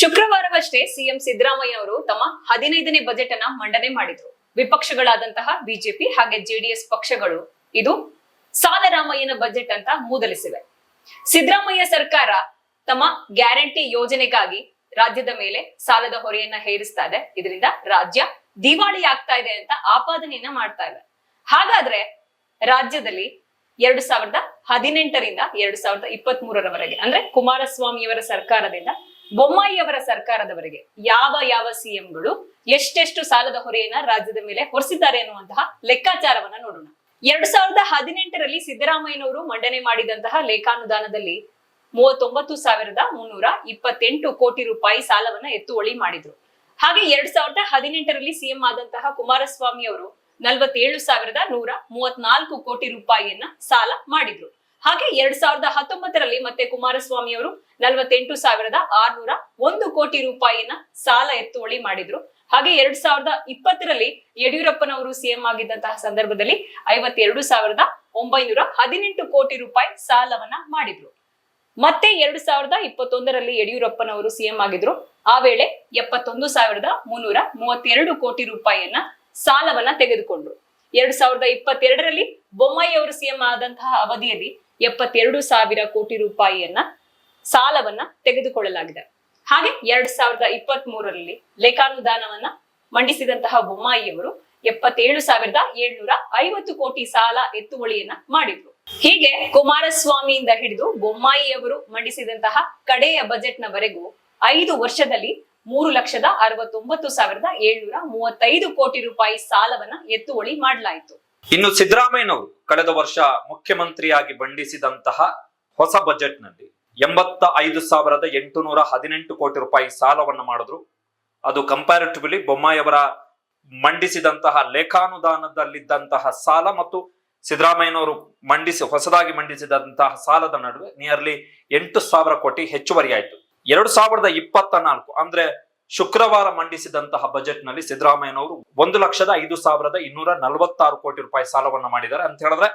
ಶುಕ್ರವಾರವಷ್ಟೇ CM Siddaramaiah ಅವರು ತಮ್ಮ ಹದಿನೈದನೇ ಬಜೆಟ್ ಅನ್ನ ಮಂಡನೆ ಮಾಡಿದ್ರು. ವಿಪಕ್ಷಗಳಾದಂತಹ ಬಿಜೆಪಿ ಹಾಗೆ ಜೆಡಿಎಸ್ ಪಕ್ಷಗಳು ಇದು ಸಾಲರಾಮಯ್ಯನ ಬಜೆಟ್ ಅಂತ ಮೂದಲಿಸಿವೆ. ಸಿದ್ದರಾಮಯ್ಯ ಸರ್ಕಾರ ತಮ್ಮ ಗ್ಯಾರಂಟಿ ಯೋಜನೆಗಾಗಿ ರಾಜ್ಯದ ಮೇಲೆ ಸಾಲದ ಹೊರೆಯನ್ನ ಹೇರಿಸ್ತಾ ಇದೆ. ಇದರಿಂದ ರಾಜ್ಯ ದಿವಾಳಿ ಆಗ್ತಾ ಇದೆ ಅಂತ ಆಪಾದನೆಯನ್ನ ಮಾಡ್ತಾ ಇದೆ. ಹಾಗಾದ್ರೆ ರಾಜ್ಯದಲ್ಲಿ ಎರಡು ಸಾವಿರದ ಹದಿನೆಂಟರಿಂದ ಎರಡು ಸಾವಿರದ ಇಪ್ಪತ್ತ್ ಮೂರರವರೆಗೆ ಅಂದ್ರೆ ಕುಮಾರಸ್ವಾಮಿಯವರ ಸರ್ಕಾರದಿಂದ ಬೊಮ್ಮಾಯಿಯವರ ಸರ್ಕಾರದವರೆಗೆ ಯಾವ ಯಾವ ಸಿಎಂಗಳು ಎಷ್ಟೆಷ್ಟು ಸಾಲದ ಹೊರೆಯನ್ನ ರಾಜ್ಯದ ಮೇಲೆ ಹೊರಿಸಿದ್ದಾರೆ ಅನ್ನುವಂತಹ ಲೆಕ್ಕಾಚಾರವನ್ನ ನೋಡೋಣ. ಎರಡ್ ಸಾವಿರದ ಹದಿನೆಂಟರಲ್ಲಿ ಸಿದ್ದರಾಮಯ್ಯನವರು ಮಂಡನೆ ಮಾಡಿದಂತಹ ಲೇಖಾನುದಾನದಲ್ಲಿ ಮೂವತ್ತೊಂಬತ್ತು ಸಾವಿರದ ಮುನ್ನೂರ ಇಪ್ಪತ್ತೆಂಟು ಕೋಟಿ ರೂಪಾಯಿ ಸಾಲವನ್ನ ಎತ್ತುವಳಿ ಮಾಡಿದ್ರು. ಹಾಗೆ ಎರಡ್ ಸಾವಿರದ ಹದಿನೆಂಟರಲ್ಲಿ ಸಿಎಂ ಆದಂತಹ ಕುಮಾರಸ್ವಾಮಿ ಅವರು ನಲವತ್ತೇಳು ಸಾವಿರದ ನೂರ ಮೂವತ್ನಾಲ್ಕು ಕೋಟಿ ರೂಪಾಯಿಯನ್ನ ಸಾಲ ಮಾಡಿದ್ರು. ಹಾಗೆ ಎರಡ್ ಸಾವಿರದ ಹತ್ತೊಂಬತ್ತರಲ್ಲಿ ಮತ್ತೆ ಕುಮಾರಸ್ವಾಮಿ ಅವರು ನಲವತ್ತೆಂಟು ಸಾವಿರದ ಆರ್ನೂರ ಒಂದು ಕೋಟಿ ರೂಪಾಯಿಯನ್ನ ಸಾಲ ಎತ್ತುವಳಿ ಮಾಡಿದ್ರು. ಹಾಗೆ ಎರಡ್ ಸಾವಿರದ ಇಪ್ಪತ್ತರಲ್ಲಿ ಯಡಿಯೂರಪ್ಪನವರು ಸಿಎಂ ಆಗಿದ್ದಂತಹ ಸಂದರ್ಭದಲ್ಲಿ ಐವತ್ತೆರಡು ಸಾವಿರದ ಒಂಬೈನೂರ ಹದಿನೆಂಟು ಕೋಟಿ ರೂಪಾಯಿ ಸಾಲವನ್ನ ಮಾಡಿದ್ರು. ಮತ್ತೆ ಎರಡ್ ಸಾವಿರದ ಇಪ್ಪತ್ತೊಂದರಲ್ಲಿ ಯಡಿಯೂರಪ್ಪನವರು ಸಿಎಂ ಆಗಿದ್ರು. ಆ ವೇಳೆ ಎಪ್ಪತ್ತೊಂದು ಸಾವಿರದ ಮುನ್ನೂರ ಮೂವತ್ತೆರಡು ಕೋಟಿ ರೂಪಾಯಿಯನ್ನ ಸಾಲವನ್ನ ತೆಗೆದುಕೊಂಡ್ರು. ಎರಡ್ ಸಾವಿರದ ಇಪ್ಪತ್ತೆರಡರಲ್ಲಿ ಬೊಮ್ಮಾಯಿ ಅವರು ಸಿಎಂ ಆದಂತಹ ಅವಧಿಯಲ್ಲಿ ಎಪ್ಪತ್ತೆರಡು ಸಾವಿರ ಕೋಟಿ ರೂಪಾಯಿಯನ್ನ ಸಾಲವನ್ನ ತೆಗೆದುಕೊಳ್ಳಲಾಗಿದೆ. ಹಾಗೆ ಎರಡ್ ಸಾವಿರದ ಇಪ್ಪತ್ತ್ ಮೂರರಲ್ಲಿ ಲೇಖಾನುದಾನವನ್ನ ಮಂಡಿಸಿದಂತಹ ಬೊಮ್ಮಾಯಿಯವರು ಎಪ್ಪತ್ತೇಳು ಸಾವಿರದ ಏಳ್ನೂರ ಐವತ್ತು ಕೋಟಿ ಸಾಲ ಎತ್ತುವಳಿಯನ್ನ ಮಾಡಿದ್ರು. ಹೀಗೆ ಕುಮಾರಸ್ವಾಮಿಯಿಂದ ಹಿಡಿದು ಬೊಮ್ಮಾಯಿಯವರು ಮಂಡಿಸಿದಂತಹ ಕಡೆಯ ಬಜೆಟ್ ನವರೆಗೂ ಐದು ವರ್ಷದಲ್ಲಿ ಮೂರು ಲಕ್ಷದ ಅರವತ್ತೊಂಬತ್ತು ಸಾವಿರದ ಏಳ್ನೂರ ಮೂವತ್ತೈದು ಕೋಟಿ ರೂಪಾಯಿ ಸಾಲವನ್ನ ಎತ್ತುವಳಿ ಮಾಡಲಾಯಿತು. ಇನ್ನು ಸಿದ್ದರಾಮಯ್ಯನವರು ಕಳೆದ ವರ್ಷ ಮುಖ್ಯಮಂತ್ರಿಯಾಗಿ ಮಂಡಿಸಿದಂತಹ ಹೊಸ ಬಜೆಟ್ನಲ್ಲಿ ಎಂಬತ್ತ ಐದು ಸಾವಿರದ ಎಂಟುನೂರ ಹದಿನೆಂಟು ಕೋಟಿ ರೂಪಾಯಿ ಸಾಲವನ್ನು ಮಾಡಿದ್ರು. ಅದು ಕಂಪ್ಯಾರಿಟಿವ್ಲಿ ಬೊಮ್ಮಾಯಿಯವರ ಮಂಡಿಸಿದಂತಹ ಲೇಖಾನುದಾನದಲ್ಲಿದ್ದಂತಹ ಸಾಲ ಮತ್ತು ಸಿದ್ದರಾಮಯ್ಯನವರು ಮಂಡಿಸಿ, ಹೊಸದಾಗಿ ಮಂಡಿಸಿದಂತಹ ಸಾಲದ ನಡುವೆ ನಿಯರ್ಲಿ ಎಂಟು ಸಾವಿರ ಕೋಟಿ ಹೆಚ್ಚುವರಿ ಆಯಿತು. ಎರಡು ಸಾವಿರದ ಇಪ್ಪತ್ತ ನಾಲ್ಕು ಅಂದ್ರೆ ಶುಕ್ರವಾರ ಮಂಡಿಸಿದಂತಹ ಬಜೆಟ್ನಲ್ಲಿ ಸಿದ್ದರಾಮಯ್ಯನವರು ಒಂದು ಲಕ್ಷದ ಐದು ಸಾವಿರದ ಇನ್ನೂರ ನಲವತ್ತಾರು ಕೋಟಿ ರೂಪಾಯಿ ಸಾಲವನ್ನ ಮಾಡಿದ್ದಾರೆ ಅಂತ ಹೇಳಿದ್ರೆ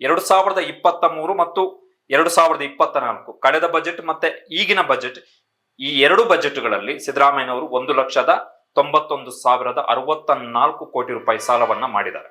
ಎರಡು ಸಾವಿರದ ಇಪ್ಪತ್ತ ಮೂರು ಮತ್ತು ಎರಡು ಸಾವಿರದ ಇಪ್ಪತ್ತ ನಾಲ್ಕು. ಕಳೆದ ಬಜೆಟ್ ಮತ್ತೆ ಈಗಿನ ಬಜೆಟ್ ಈ ಎರಡು ಬಜೆಟ್ಗಳಲ್ಲಿ ಸಿದ್ದರಾಮಯ್ಯನವರು ಒಂದು ಲಕ್ಷದ ತೊಂಬತ್ತೊಂದು ಸಾವಿರದ ಅರವತ್ತ ನಾಲ್ಕು ಕೋಟಿ ರೂಪಾಯಿ ಸಾಲವನ್ನ ಮಾಡಿದ್ದಾರೆ.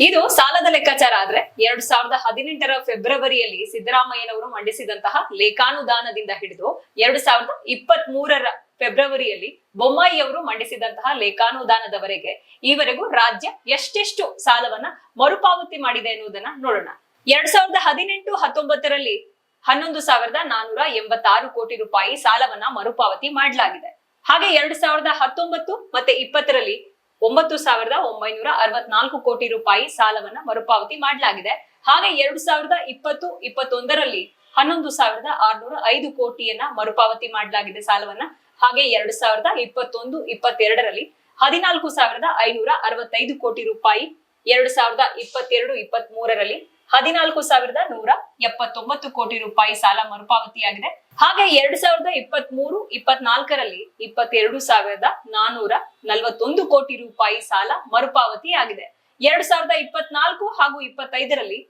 ಇದು ಸಾಲದ ಲೆಕ್ಕಾಚಾರ ಆದ್ರೆ ಎರಡ್ ಸಾವಿರದ ಹದಿನೆಂಟರ ಫೆಬ್ರವರಿಯಲ್ಲಿ ಸಿದ್ದರಾಮಯ್ಯನವರು ಮಂಡಿಸಿದಂತಹ ಲೇಖಾನುದಾನದಿಂದ ಹಿಡಿದು ಎರಡ್ ಸಾವಿರದ ಇಪ್ಪತ್ತ್ ಮೂರರ ಫೆಬ್ರವರಿಯಲ್ಲಿ ಬೊಮ್ಮಾಯಿ ಅವರು ಮಂಡಿಸಿದಂತಹ ಲೇಖಾನುದಾನದವರೆಗೆ ಈವರೆಗೂ ರಾಜ್ಯ ಎಷ್ಟೆಷ್ಟು ಸಾಲವನ್ನ ಮರುಪಾವತಿ ಮಾಡಿದೆ ಎನ್ನುವುದನ್ನ ನೋಡೋಣ. ಎರಡ್ ಸಾವಿರದ ಹದಿನೆಂಟು ಹತ್ತೊಂಬತ್ತರಲ್ಲಿ ಹನ್ನೊಂದು ಸಾವಿರದ ನಾನೂರ ಎಂಬತ್ತಾರು ಕೋಟಿ ರೂಪಾಯಿ ಸಾಲವನ್ನ ಮರುಪಾವತಿ ಮಾಡಲಾಗಿದೆ. ಹಾಗೆ ಎರಡ್ ಸಾವಿರದ ಹತ್ತೊಂಬತ್ತು ಮತ್ತೆ ಇಪ್ಪತ್ತರಲ್ಲಿ ಒಂಬತ್ತು ಸಾವಿರದ ಒಂಬೈನೂರ ಅರವತ್ನಾಲ್ಕು ಕೋಟಿ ರೂಪಾಯಿ ಸಾಲವನ್ನ ಮರುಪಾವತಿ ಮಾಡಲಾಗಿದೆ. ಹಾಗೆ ಎರಡು ಸಾವಿರದ ಇಪ್ಪತ್ತು, ಇಪ್ಪತ್ತೊಂದರಲ್ಲಿ ಹನ್ನೊಂದು ಸಾವಿರದ ಆರ್ನೂರ ಐದು ಕೋಟಿಯನ್ನ ಮರುಪಾವತಿ ಮಾಡಲಾಗಿದೆ ಸಾಲವನ್ನ. ಹಾಗೆ ಎರಡು ಸಾವಿರದ ಇಪ್ಪತ್ತೊಂದು, ಇಪ್ಪತ್ತೆರಡರಲ್ಲಿ ಹದಿನಾಲ್ಕು ಸಾವಿರದ ಐನೂರ ಅರವತ್ತೈದು ಕೋಟಿ ರೂಪಾಯಿ, ಎರಡು ಸಾವಿರದ ಇಪ್ಪತ್ತೆರಡು ಇಪ್ಪತ್ತ್ ಮೂರರಲ್ಲಿ ಹದಿನಾಲ್ಕು ಸಾವಿರದ ನೂರ ಎಪ್ಪತ್ತೊಂಬತ್ತು ಕೋಟಿ ರೂಪಾಯಿ ಸಾಲ ಮರುಪಾವತಿಯಾಗಿದೆ. ಹಾಗೆ ಎರಡ್ ಸಾವಿರದ ಇಪ್ಪತ್ತ್ ಮೂರು ಇಪ್ಪತ್ನಾಲ್ಕರಲ್ಲಿ ಇಪ್ಪತ್ತೆರಡು ಸಾವಿರದ ನಾನೂರ ನಲವತ್ತೊಂದು ಕೋಟಿ ರೂಪಾಯಿ ಸಾಲ ಮರುಪಾವತಿಯಾಗಿದೆ. ಎರಡ್ ಸಾವಿರದ ಇಪ್ಪತ್ನಾಲ್ಕು ಹಾಗೂ ಇಪ್ಪತ್ತೈದರಲ್ಲಿ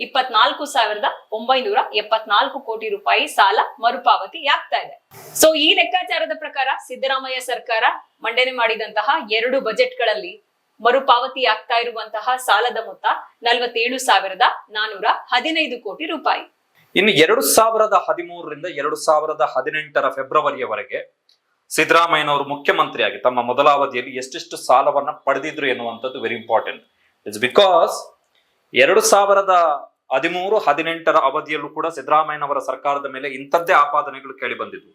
ಇಪ್ಪತ್ನಾಲ್ಕು ಸಾವಿರದ ಒಂಬೈನೂರ ಎಪ್ಪತ್ನಾಲ್ಕು ಕೋಟಿ ರೂಪಾಯಿ ಸಾಲ ಮರುಪಾವತಿ ಆಗ್ತಾ ಇದೆ. ಸೊ ಈ ಲೆಕ್ಕಾಚಾರದ ಪ್ರಕಾರ ಸಿದ್ದರಾಮಯ್ಯ ಸರ್ಕಾರ ಮಂಡನೆ ಮಾಡಿದಂತಹ ಎರಡು ಬಜೆಟ್ಗಳಲ್ಲಿ ಮರುಪಾವತಿ ಆಗ್ತಾ ಇರುವಂತಹ ಸಾಲದ ಮೊತ್ತ ನಲವತ್ತೇಳು ಸಾವಿರದ ನಾನೂರ ಹದಿನೈದು ಕೋಟಿ ರೂಪಾಯಿ. ಇನ್ನು ಎರಡು ಸಾವಿರದ ಹದಿಮೂರರಿಂದ ಎರಡು ಸಾವಿರದ ಹದಿನೆಂಟರ ಫೆಬ್ರವರಿಯವರೆಗೆ ಸಿದ್ದರಾಮಯ್ಯನವರು ಮುಖ್ಯಮಂತ್ರಿಯಾಗಿ ತಮ್ಮ ಮೊದಲ ಅವಧಿಯಲ್ಲಿ ಎಷ್ಟೆಷ್ಟು ಸಾಲವನ್ನ ಪಡೆದಿದ್ರು ಎನ್ನುವಂಥದ್ದು ವೆರಿ ಇಂಪಾರ್ಟೆಂಟ್ ಇಟ್ಸ್ ಬಿಕಾಸ್ ಎರಡು ಸಾವಿರದ ಹದಿಮೂರು, ಹದಿನೆಂಟರ ಅವಧಿಯಲ್ಲೂ ಕೂಡ ಸಿದ್ದರಾಮಯ್ಯನವರ ಸರ್ಕಾರದ ಮೇಲೆ ಇಂಥದ್ದೇ ಆಪಾದನೆಗಳು ಕೇಳಿ ಬಂದಿದ್ವು.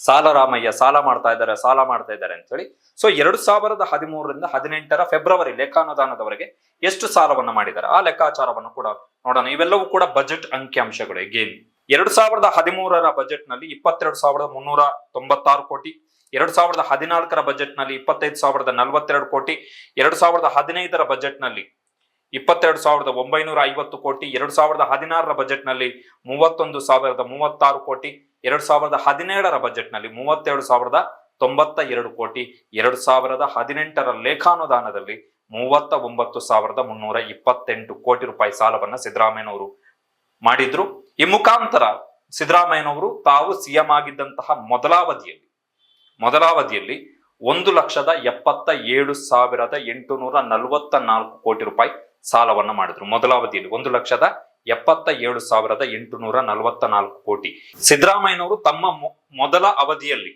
ಸಾಲ ರಾಮಯ್ಯ, ಸಾಲ ಮಾಡ್ತಾ ಇದ್ದಾರೆ, ಸಾಲ ಮಾಡ್ತಾ ಇದ್ದಾರೆ ಅಂತ ಹೇಳಿ. ಸೊ ಎರಡು ಸಾವಿರದ ಹದಿಮೂರರಿಂದ ಹದಿನೆಂಟರ ಫೆಬ್ರವರಿ ಲೇಖಾನುದಾನದವರೆಗೆ ಎಷ್ಟು ಸಾಲವನ್ನು ಮಾಡಿದ್ದಾರೆ? ಆ ಲೆಕ್ಕಾಚಾರವನ್ನು ಕೂಡ ನೋಡೋಣ. ಇವೆಲ್ಲವೂ ಕೂಡ ಬಜೆಟ್ ಅಂಕಿಅಂಶಗಳು ಗೇನ್ ಎರಡು ಸಾವಿರದ ಹದಿಮೂರರ ಬಜೆಟ್ನಲ್ಲಿ ಇಪ್ಪತ್ತೆರಡು ಸಾವಿರದ ಮುನ್ನೂರ ತೊಂಬತ್ತಾರು ಕೋಟಿ, ಎರಡು ಸಾವಿರದ ಹದಿನಾಲ್ಕರ ಬಜೆಟ್ನಲ್ಲಿ ಇಪ್ಪತ್ತೈದು ಸಾವಿರದ ನಲವತ್ತೆರಡು ಕೋಟಿ, ಎರಡು ಸಾವಿರದ ಹದಿನೈದರ ಬಜೆಟ್ನಲ್ಲಿ ಇಪ್ಪತ್ತೆರಡು ಸಾವಿರದ ಒಂಬೈನೂರ ಐವತ್ತು ಕೋಟಿ, ಎರಡು ಸಾವಿರದ ಹದಿನಾರರ ಬಜೆಟ್ನಲ್ಲಿ ಮೂವತ್ತೊಂದು ಸಾವಿರದ ಮೂವತ್ತಾರು ಕೋಟಿ, ಎರಡು ಸಾವಿರದ ಹದಿನೇಳರ ಬಜೆಟ್ನಲ್ಲಿ ಮೂವತ್ತೆರಡು ಸಾವಿರದ ತೊಂಬತ್ತ ಎರಡು ಕೋಟಿ, ಎರಡು ಸಾವಿರದ ಹದಿನೆಂಟರ ಲೇಖಾನುದಾನದಲ್ಲಿ ಮೂವತ್ತ ಒಂಬತ್ತು ಸಾವಿರದ ಮುನ್ನೂರ ಇಪ್ಪತ್ತೆಂಟು ಕೋಟಿ ರೂಪಾಯಿ ಸಾಲವನ್ನು ಸಿದ್ದರಾಮಯ್ಯನವರು ಮಾಡಿದ್ರು. ಈ ಮುಖಾಂತರ ಸಿದ್ದರಾಮಯ್ಯನವರು ತಾವು ಸಿಎಂ ಆಗಿದ್ದಂತಹ ಮೊದಲಾವಧಿಯಲ್ಲಿ ಮೊದಲಾವಧಿಯಲ್ಲಿ ಒಂದು ಲಕ್ಷದ ಎಪ್ಪತ್ತ ಏಳು ಸಾವಿರದ ಎಂಟುನೂರ ನಲವತ್ತ ನಾಲ್ಕು ಕೋಟಿ ರೂಪಾಯಿ ಸಾಲವನ್ನ ಮಾಡಿದ್ರು. ಮೊದಲ ಅವಧಿಯಲ್ಲಿ ಒಂದು ಲಕ್ಷದ ಎಪ್ಪತ್ತ ಏಳು ಸಾವಿರದ ಎಂಟುನೂರ ನಲವತ್ತ ನಾಲ್ಕು ಕೋಟಿ. ಸಿದ್ದರಾಮಯ್ಯನವರು ತಮ್ಮ ಮೊದಲ ಅವಧಿಯಲ್ಲಿ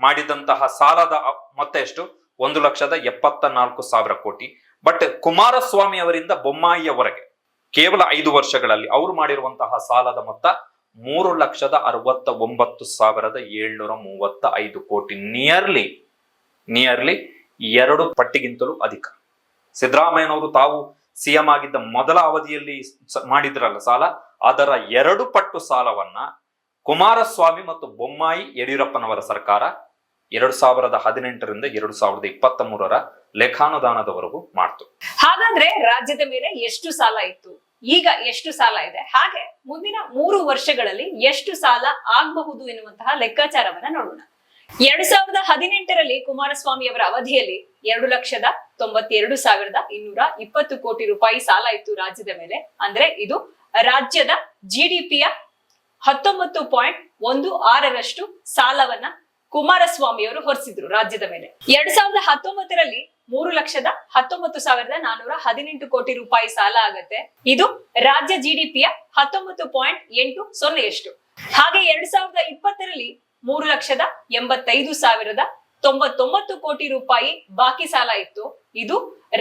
ಮಾಡಿದಂತಹ ಸಾಲದ ಮೊತ್ತ ಎಷ್ಟು? ಒಂದು ಲಕ್ಷದ ಎಪ್ಪತ್ತ ನಾಲ್ಕು ಸಾವಿರ ಕೋಟಿ. ಬಟ್ ಕುಮಾರಸ್ವಾಮಿ ಅವರಿಂದ ಬೊಮ್ಮಾಯಿಯವರೆಗೆ ಕೇವಲ ಐದು ವರ್ಷಗಳಲ್ಲಿ ಅವರು ಮಾಡಿರುವಂತಹ ಸಾಲದ ಮೊತ್ತ ಮೂರು ಲಕ್ಷದ ಅರವತ್ತ ಒಂಬತ್ತು ಸಾವಿರದ ಏಳ್ನೂರ ಮೂವತ್ತ ಐದು ಕೋಟಿ. ನಿಯರ್ಲಿ ನಿಯರ್ಲಿ ಎರಡು ಪಟ್ಟಿಗಿಂತಲೂ ಅಧಿಕ. ಸಿದ್ದರಾಮಯ್ಯನವರು ತಾವು ಸಿಎಂ ಆಗಿದ್ದ ಮೊದಲ ಅವಧಿಯಲ್ಲಿ ಮಾಡಿದ್ರಲ್ಲ ಸಾಲ, ಅದರ ಎರಡು ಪಟ್ಟು ಸಾಲವನ್ನ ಕುಮಾರಸ್ವಾಮಿ ಮತ್ತು ಬೊಮ್ಮಾಯಿ ಯಡಿಯೂರಪ್ಪನವರ ಸರ್ಕಾರ ಎರಡು ಸಾವಿರದ ಹದಿನೆಂಟರಿಂದ ಎರಡು ಸಾವಿರದ ಇಪ್ಪತ್ತ ಮೂರರ ಲೇಖಾನುದಾನದವರೆಗೂ ಮಾಡ್ತು. ಹಾಗಾದ್ರೆ ರಾಜ್ಯದ ಮೇಲೆ ಎಷ್ಟು ಸಾಲ ಇತ್ತು? ಈಗ ಎಷ್ಟು ಸಾಲ ಇದೆ? ಹಾಗೆ ಮುಂದಿನ ಮೂರು ವರ್ಷಗಳಲ್ಲಿ ಎಷ್ಟು ಸಾಲ ಆಗಬಹುದು ಎನ್ನುವಂತಹ ಲೆಕ್ಕಾಚಾರವನ್ನ ನೋಡೋಣ. ಎರಡ್ ಸಾವಿರದ ಹದಿನೆಂಟರಲ್ಲಿ ಕುಮಾರಸ್ವಾಮಿ ಅವರ ಅವಧಿಯಲ್ಲಿ ಎರಡು ಲಕ್ಷದ ತೊಂಬತ್ತೆರಡು ಸಾವಿರದ ಇನ್ನೂರ ಇಪ್ಪತ್ತು ಕೋಟಿ ರೂಪಾಯಿ ಸಾಲ ಇತ್ತು ರಾಜ್ಯದ ಮೇಲೆ. ಅಂದ್ರೆ ಇದು ರಾಜ್ಯದ ಜಿಡಿಪಿಯ ಹತ್ತೊಂಬತ್ತು ಪಾಯಿಂಟ್ ಒಂದು ಆರರಷ್ಟು ಸಾಲವನ್ನ ಕುಮಾರಸ್ವಾಮಿ ಅವರು ಹೊರಿಸಿದ್ರು ರಾಜ್ಯದ ಮೇಲೆ. ಎರಡ್ ಸಾವಿರದ ಹತ್ತೊಂಬತ್ತರಲ್ಲಿ ಮೂರು ಲಕ್ಷದ ಹತ್ತೊಂಬತ್ತು ಸಾವಿರದ ನಾನೂರ ಹದಿನೆಂಟು ಕೋಟಿ ರೂಪಾಯಿ ಸಾಲ ಆಗತ್ತೆ. ಇದು ರಾಜ್ಯ ಜಿಡಿಪಿಯ ಹತ್ತೊಂಬತ್ತು ಪಾಯಿಂಟ್ ಎಂಟು ಸೊನ್ನೆಯಷ್ಟು. ಹಾಗೆ ಎರಡ್ ಸಾವಿರದ ಇಪ್ಪತ್ತರಲ್ಲಿ ಮೂರು ಲಕ್ಷದ ಎಂಬತ್ತೈದು ಸಾವಿರದ ತೊಂಬತ್ತೊಂಬತ್ತು ಕೋಟಿ ರೂಪಾಯಿ ಬಾಕಿ ಸಾಲ ಇತ್ತು. ಇದು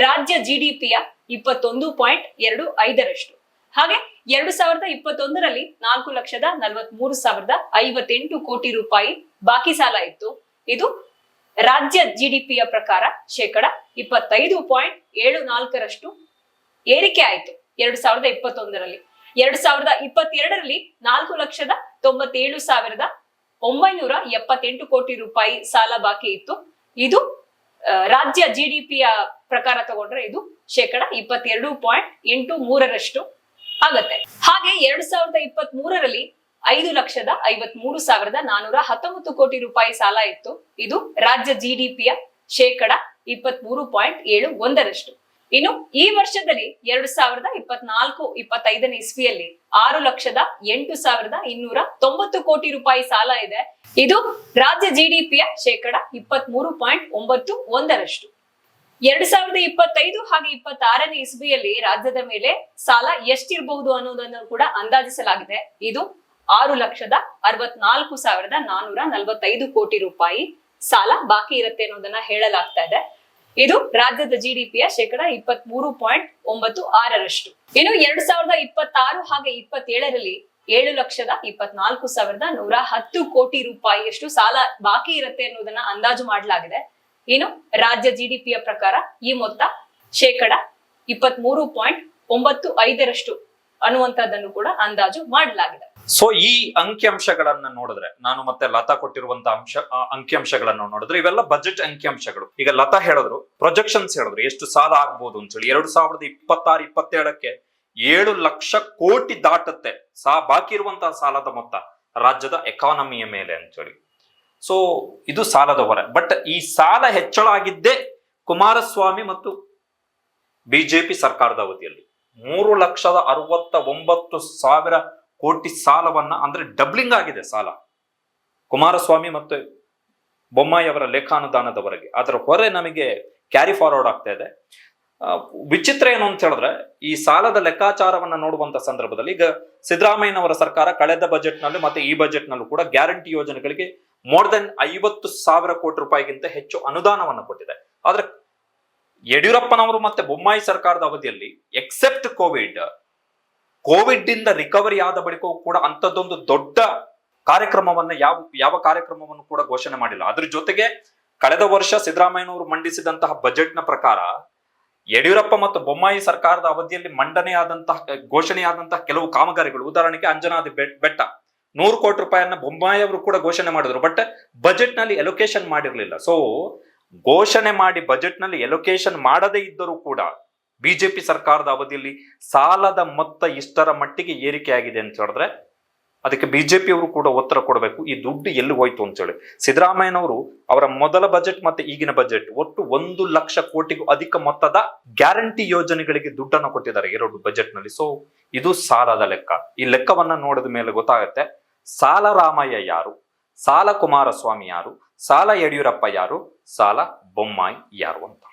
ರಾಜ್ಯ ಜಿಡಿಪಿಯ ಇಪ್ಪತ್ತೊಂದು ಪಾಯಿಂಟ್ ಎರಡು ಐದರಷ್ಟು. ಹಾಗೆ ಎರಡು ಸಾವಿರದ ಇಪ್ಪತ್ತೊಂದರಲ್ಲಿ ನಾಲ್ಕು ಲಕ್ಷದ ನಲವತ್ಮೂರು ಸಾವಿರದ ಐವತ್ತೆಂಟು ಕೋಟಿ ರೂಪಾಯಿ ಬಾಕಿ ಸಾಲ ಇತ್ತು. ಇದು ರಾಜ್ಯ ಜಿಡಿಪಿಯ ಪ್ರಕಾರ ಶೇಕಡ ಇಪ್ಪತ್ತೈದು ಪಾಯಿಂಟ್ ಏಳು ನಾಲ್ಕರಷ್ಟು ಏರಿಕೆ ಆಯಿತು ಎರಡು ಸಾವಿರದ ಇಪ್ಪತ್ತೊಂದರಲ್ಲಿ. ಎರಡು ಸಾವಿರದ ಇಪ್ಪತ್ತೆರಡರಲ್ಲಿ ನಾಲ್ಕು ಲಕ್ಷದ ತೊಂಬತ್ತೇಳು ಸಾವಿರದ ಒಂಬೈನೂರ ಎಪ್ಪತ್ತೆಂಟು ಕೋಟಿ ರೂಪಾಯಿ ಸಾಲ ಬಾಕಿ ಇತ್ತು. ಇದು ರಾಜ್ಯ ಜಿಡಿಪಿಯ ಪ್ರಕಾರ ತಗೊಂಡ್ರೆ ಇದು ಶೇಕಡ ಇಪ್ಪತ್ತೆರಡು ಪಾಯಿಂಟ್ ಎಂಟು ಮೂರರಷ್ಟು ಆಗತ್ತೆ. ಹಾಗೆ ಎರಡ್ ಸಾವಿರದ ಇಪ್ಪತ್ತ್ ಮೂರರಲ್ಲಿ ಐದು ಲಕ್ಷದ ಐವತ್ ಮೂರು ಸಾವಿರದ ನಾನೂರ ಹತ್ತೊಂಬತ್ತು ಕೋಟಿ ರೂಪಾಯಿ ಸಾಲ ಇತ್ತು. ಇದು ರಾಜ್ಯ ಜಿಡಿಪಿಯ ಶೇಕಡ ಇಪ್ಪತ್ತ್ ಮೂರು ಪಾಯಿಂಟ್ ಏಳು ಒಂದರಷ್ಟು. ಇನ್ನು ಈ ವರ್ಷದಲ್ಲಿ ಎರಡು ಸಾವಿರದ ಇಪ್ಪತ್ನಾಲ್ಕು, ಇಪ್ಪತ್ತೈದನೇ ಇಸ್ವಿಯಲ್ಲಿ ಆರು ಲಕ್ಷದ ಎಂಟು ಸಾವಿರದ ಇನ್ನೂರ ತೊಂಬತ್ತು ಕೋಟಿ ರೂಪಾಯಿ ಸಾಲ ಇದೆ. ಇದು ರಾಜ್ಯ ಜಿಡಿಪಿಯ ಶೇಕಡ ಇಪ್ಪತ್ತ್ ಮೂರು ಪಾಯಿಂಟ್ ಒಂಬತ್ತು ಒಂದರಷ್ಟು. ಎರಡು ಸಾವಿರದ ಇಪ್ಪತ್ತೈದು ಹಾಗೆ ಇಪ್ಪತ್ತಾರನೇ ಇಸ್ವಿಯಲ್ಲಿ ರಾಜ್ಯದ ಮೇಲೆ ಸಾಲ ಎಷ್ಟಿರಬಹುದು ಅನ್ನೋದನ್ನು ಕೂಡ ಅಂದಾಜಿಸಲಾಗಿದೆ. ಇದು ಆರು ಲಕ್ಷದ ಅರವತ್ನಾಲ್ಕು ಸಾವಿರದ ನಾನೂರ ನಲವತ್ತೈದು ಕೋಟಿ ರೂಪಾಯಿ ಸಾಲ ಬಾಕಿ ಇರುತ್ತೆ ಅನ್ನೋದನ್ನ ಹೇಳಲಾಗ್ತಾ ಇದೆ. ಇದು ರಾಜ್ಯದ ಜಿಡಿಪಿಯ ಶೇಕಡ ಇಪ್ಪತ್ತ್ ಮೂರು ಪಾಯಿಂಟ್ ಒಂಬತ್ತು ಆರರಷ್ಟು. ಇನ್ನು ಎರಡ್ ಸಾವಿರದ ಇಪ್ಪತ್ತಾರು ಹಾಗೆ ಇಪ್ಪತ್ತೇಳರಲ್ಲಿ ಏಳು ಲಕ್ಷದ ಇಪ್ಪತ್ನಾಲ್ಕು ಸಾವಿರದ ನೂರ ಹತ್ತು ಕೋಟಿ ರೂಪಾಯಿಯಷ್ಟು ಸಾಲ ಬಾಕಿ ಇರುತ್ತೆ ಅನ್ನೋದನ್ನ ಅಂದಾಜು ಮಾಡಲಾಗಿದೆ. ಇನ್ನು ರಾಜ್ಯ ಜಿಡಿಪಿಯ ಪ್ರಕಾರ ಈ ಮೊತ್ತ ಶೇಕಡ ಇಪ್ಪತ್ತ್ ಮೂರು ಪಾಯಿಂಟ್ ಒಂಬತ್ತು ಐದರಷ್ಟು ಅನ್ನುವಂಥದ್ದನ್ನು ಕೂಡ ಅಂದಾಜು ಮಾಡಲಾಗಿದೆ. ಸೊ ಈ ಅಂಕಿಅಂಶಗಳನ್ನ ನೋಡಿದ್ರೆ, ನಾನು ಮತ್ತೆ ಲತಾ ಕೊಟ್ಟಿರುವಂತ ಅಂಶ ಅಂಕಿಅಂಶಗಳನ್ನ ನೋಡಿದ್ರೆ, ಇವೆಲ್ಲ ಬಜೆಟ್ ಅಂಕಿಅಂಶಗಳು. ಈಗ ಲತಾ ಹೇಳಿದ್ರು ಪ್ರೊಜೆಕ್ಷನ್ಸ್ ಹೇಳಿದ್ರು, ಎಷ್ಟು ಸಾಲ ಆಗ್ಬೋದು ಅಂತೇಳಿ ಎರಡು ಸಾವಿರದ ಇಪ್ಪತ್ತಾರು, ಇಪ್ಪತ್ತೇಳಕ್ಕೆ ಏಳು ಲಕ್ಷ ಕೋಟಿ ದಾಟುತ್ತೆ. ಸಾ, ಬಾಕಿ ಇರುವಂತಹ ಸಾಲದ ಮೊತ್ತ ರಾಜ್ಯದ ಎಕಾನಮಿಯ ಮೇಲೆ ಅಂತೇಳಿ ಸೊ ಇದು ಸಾಲದ ಹೊರೆ. ಬಟ್ ಈ ಸಾಲ ಹೆಚ್ಚಳ ಆಗಿದ್ದೇ ಕುಮಾರಸ್ವಾಮಿ ಮತ್ತು ಬಿಜೆಪಿ ಸರ್ಕಾರದ ಅವಧಿಯಲ್ಲಿ. ಮೂರು ಲಕ್ಷದ ಅರವತ್ತ ಒಂಬತ್ತು ಸಾವಿರ ಕೋಟಿ ಸಾಲವನ್ನ ಅಂದ್ರೆ ಡಬ್ಲಿಂಗ್ ಆಗಿದೆ ಸಾಲ. ಕುಮಾರಸ್ವಾಮಿ ಮತ್ತು ಬೊಮ್ಮಾಯಿ ಅವರ ಲೇಖಾನುದಾನದವರೆಗೆ ಅದರ ಹೊರೆ ನಮಗೆ ಕ್ಯಾರಿ ಫಾರ್ವರ್ಡ್ ಆಗ್ತಾ ಇದೆ. ವಿಚಿತ್ರ ಏನು ಅಂತ ಹೇಳಿದ್ರೆ, ಈ ಸಾಲದ ಲೆಕ್ಕಾಚಾರವನ್ನ ನೋಡುವಂತ ಸಂದರ್ಭದಲ್ಲಿ ಈಗ ಸಿದ್ದರಾಮಯ್ಯನವರ ಸರ್ಕಾರ ಕಳೆದ ಬಜೆಟ್ನಲ್ಲಿ ಮತ್ತೆ ಈ ಬಜೆಟ್ ನಲ್ಲೂ ಕೂಡ ಗ್ಯಾರಂಟಿ ಯೋಜನೆಗಳಿಗೆ ಮೋರ್ ದೆನ್ ಐವತ್ತು ಸಾವಿರ ಕೋಟಿ ರೂಪಾಯಿಗಿಂತ ಹೆಚ್ಚು ಅನುದಾನವನ್ನು ಕೊಟ್ಟಿದೆ. ಆದ್ರೆ ಯಡಿಯೂರಪ್ಪನವರು ಮತ್ತೆ ಬೊಮ್ಮಾಯಿ ಸರ್ಕಾರದ ಅವಧಿಯಲ್ಲಿ ಎಕ್ಸೆಪ್ಟ್ ಕೋವಿಡ್ ಕೋವಿಡ್ ಇಂದ ರಿಕವರಿ ಆದ ಬಳಿಕವೂ ಕೂಡ ಅಂಥದ್ದೊಂದು ದೊಡ್ಡ ಕಾರ್ಯಕ್ರಮವನ್ನ ಯಾವ ಯಾವ ಕಾರ್ಯಕ್ರಮವನ್ನು ಕೂಡ ಘೋಷಣೆ ಮಾಡಿಲ್ಲ. ಅದ್ರ ಜೊತೆಗೆ ಕಳೆದ ವರ್ಷ ಸಿದ್ದರಾಮಯ್ಯನವರು ಮಂಡಿಸಿದಂತಹ ಬಜೆಟ್ನ ಪ್ರಕಾರ ಯಡಿಯೂರಪ್ಪ ಮತ್ತು ಬೊಮ್ಮಾಯಿ ಸರ್ಕಾರದ ಅವಧಿಯಲ್ಲಿ ಮಂಡನೆಯಾದಂತಹ, ಘೋಷಣೆಯಾದಂತಹ ಕೆಲವು ಕಾಮಗಾರಿಗಳು. ಉದಾಹರಣೆಗೆ ಅಂಜನಾದಿ ಬೆಟ್- ಬೆಟ್ಟ. ನೂರು ಕೋಟಿ ರೂಪಾಯಿಯನ್ನ ಬೊಮ್ಮಾಯಿ ಅವರು ಕೂಡ ಘೋಷಣೆ ಮಾಡಿದ್ರು. ಬಟ್ ಬಜೆಟ್ನಲ್ಲಿ ಎಲೊಕೇಶನ್ ಮಾಡಿರಲಿಲ್ಲ. ಸೊ ಘೋಷಣೆ ಮಾಡಿ ಬಜೆಟ್ನಲ್ಲಿ ಎಲೊಕೇಶನ್ ಮಾಡದೇ ಇದ್ದರೂ ಕೂಡ ಬಿಜೆಪಿ ಸರ್ಕಾರದ ಅವಧಿಯಲ್ಲಿ ಸಾಲದ ಮೊತ್ತ ಇಷ್ಟರ ಮಟ್ಟಿಗೆ ಏರಿಕೆ ಆಗಿದೆ ಅಂತ ಹೇಳಿದ್ರೆ ಅದಕ್ಕೆ ಬಿಜೆಪಿ ಅವರು ಕೂಡ ಉತ್ತರ ಕೊಡಬೇಕು. ಈ ದುಡ್ಡು ಎಲ್ಲಿ ಹೋಯ್ತು ಅಂತ ಹೇಳಿ. ಸಿದ್ದರಾಮಯ್ಯನವರು ಅವರ ಮೊದಲ ಬಜೆಟ್ ಮತ್ತೆ ಈಗಿನ ಬಜೆಟ್ ಒಟ್ಟು ಒಂದು ಲಕ್ಷ ಕೋಟಿಗೂ ಅಧಿಕ ಮೊತ್ತದ ಗ್ಯಾರಂಟಿ ಯೋಜನೆಗಳಿಗೆ ದುಡ್ಡನ್ನು ಕೊಟ್ಟಿದ್ದಾರೆ ಎರಡು ಬಜೆಟ್ನಲ್ಲಿ. ಸೊ ಇದು ಸಾಲದ ಲೆಕ್ಕ. ಈ ಲೆಕ್ಕವನ್ನ ನೋಡಿದ ಮೇಲೆ ಗೊತ್ತಾಗುತ್ತೆ, ಸಾಲ ರಾಮಯ್ಯ ಯಾರು? ಸಾಲ ಕುಮಾರಸ್ವಾಮಿ ಯಾರು? ಸಾಲ ಯಡಿಯೂರಪ್ಪ ಯಾರು? ಸಾಲ ಬೊಮ್ಮಾಯಿ ಯಾರು ಅಂತ.